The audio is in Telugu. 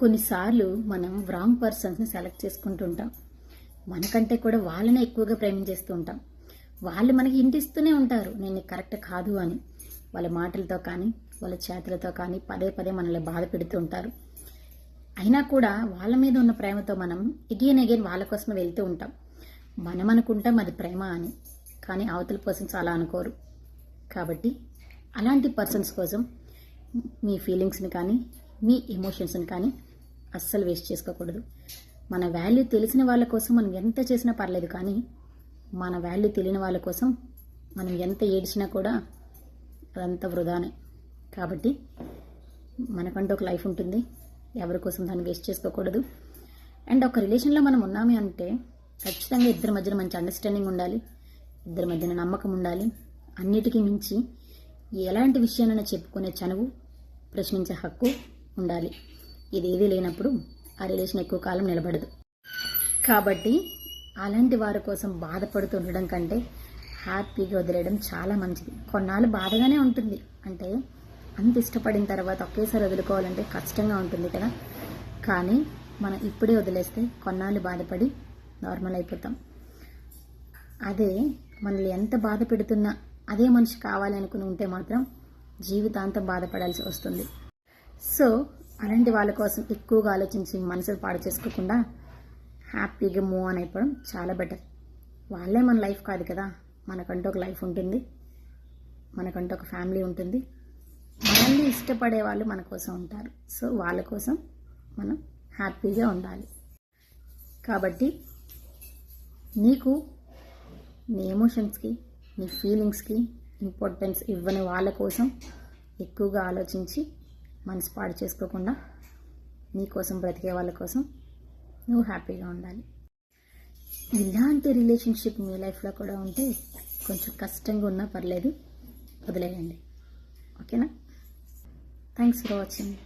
కొన్నిసార్లు మనం రాంగ్ పర్సన్స్ని సెలెక్ట్ చేసుకుంటుంటాం మనకంటే కూడా వాళ్ళనే ఎక్కువగా ప్రేమించేస్తూ ఉంటాం. వాళ్ళు మనకి ఇంటిస్తూనే ఉంటారు నేను కరెక్ట్ కాదు అని. వాళ్ళ మాటలతో కానీ వాళ్ళ చేతులతో కానీ పదే పదే మనల్ని బాధ పెడుతూ ఉంటారు. అయినా కూడా వాళ్ళ మీద ఉన్న ప్రేమతో మనం ఎగైన్ ఎగైన్ వాళ్ళ కోసమే వెళ్తూ ఉంటాం. మనం అనుకుంటాం అది ప్రేమ అని కానీ అవతల పర్సన్స్ అలా అనుకోరు. కాబట్టి అలాంటి పర్సన్స్ కోసం మీ ఫీలింగ్స్ని కానీ మీ ఎమోషన్స్ని కానీ అస్సలు వేస్ట్ చేసుకోకూడదు. మన వాల్యూ తెలిసిన వాళ్ళ కోసం మనం ఎంత చేసినా పర్లేదు కానీ మన వాల్యూ తెలియని వాళ్ళ కోసం మనం ఎంత ఏడ్చినా కూడా అదంతా వృధానే. కాబట్టి మనకంటూ ఒక లైఫ్ ఉంటుంది. ఎవరి కోసం దాన్ని వేస్ట్ చేసుకోకూడదు. అండ్ ఒక రిలేషన్లో మనం ఉన్నామే అంటే ఖచ్చితంగా ఇద్దరి మధ్యన మంచి అండర్స్టాండింగ్ ఉండాలి. ఇద్దరి మధ్యన నమ్మకం ఉండాలి. అన్నిటికీ మించి ఎలాంటి విషయాలైనా చెప్పుకునే చనువు ప్రశ్నించే హక్కు ఉండాలి. ఇదేది లేనప్పుడు ఆ రిలేషన్ ఎక్కువ కాలం నిలబడదు. కాబట్టి అలాంటి వారి కోసం బాధపడుతుండడం కంటే హ్యాపీగా వదిలేయడం చాలా మంచిది. కొన్నాళ్ళు బాధగానే ఉంటుంది. అంటే అంత ఇష్టపడిన తర్వాత ఒకేసారి వదులుకోవాలంటే కష్టంగా ఉంటుంది కదా. కానీ మనం ఇప్పుడే వదిలేస్తే కొన్నాళ్ళు బాధపడి నార్మల్ అయిపోతాం. అదే మనల్ని ఎంత బాధ పెడుతున్నా అదే మనిషి కావాలి అనుకుని ఉంటే మాత్రం జీవితాంతం బాధపడాల్సి వస్తుంది. సో అలాంటి వాళ్ళ కోసం ఎక్కువగా ఆలోచించి మనసులు పాడు చేసుకోకుండా హ్యాపీగా మూవ్ ఆన్ అయిపోవడం చాలా బెటర్. వాళ్ళే మన లైఫ్ కాదు కదా. మనకంటూ ఒక లైఫ్ ఉంటుంది. మనకంటూ ఒక ఫ్యామిలీ ఉంటుంది. మనల్ని ఇష్టపడే వాళ్ళు మన కోసం ఉంటారు. సో వాళ్ళ కోసం మనం హ్యాపీగా ఉండాలి. కాబట్టి నీకు నీ ఎమోషన్స్కి నీ ఫీలింగ్స్కి ఇంపార్టెన్స్ ఇవ్వని వాళ్ళ కోసం ఎక్కువగా ఆలోచించి మనసు పాడు చేసుకోకుండా నీ కోసం బ్రతికే వాళ్ళ కోసం నువ్వు హ్యాపీగా ఉండాలి. ఇలాంటి రిలేషన్షిప్ మీ లైఫ్లో కూడా ఉంటే కొంచెం కష్టంగా ఉన్నా పర్లేదు వదిలేయండి. ఓకేనా? Thanks for watching